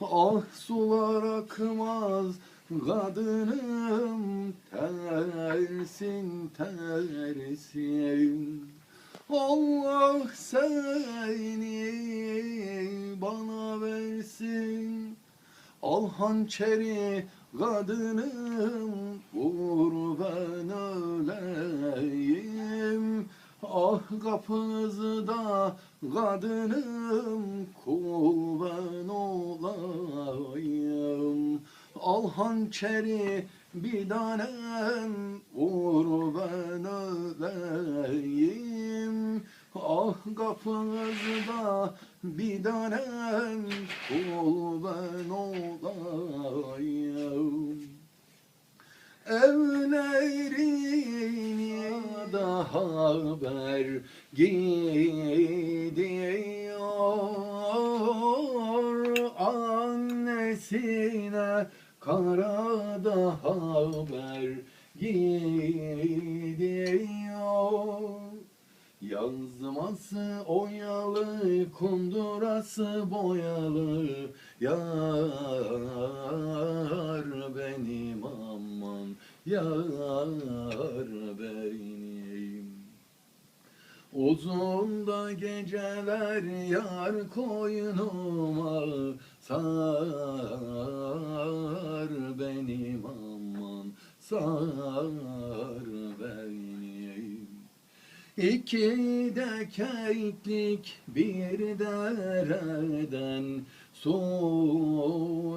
Ah sular akmaz kadınım tersin tersin. Allah seni bana versin. Al hançeri kadınım vur ben öleyim. Ah kapınızda kadınım kul ben Al hançeri bir tanem vur ben öleyim. Ah kapınızda bir tanem kul ben olayım. Evlerini da haber gidiyor? Annesine karada haber gidiyor Yazması oyalı, kundurası boyalı. Yar benim aman, yar benim. Uzun da geceler yar koynuma sar sar benim İki de keklik bir dereden su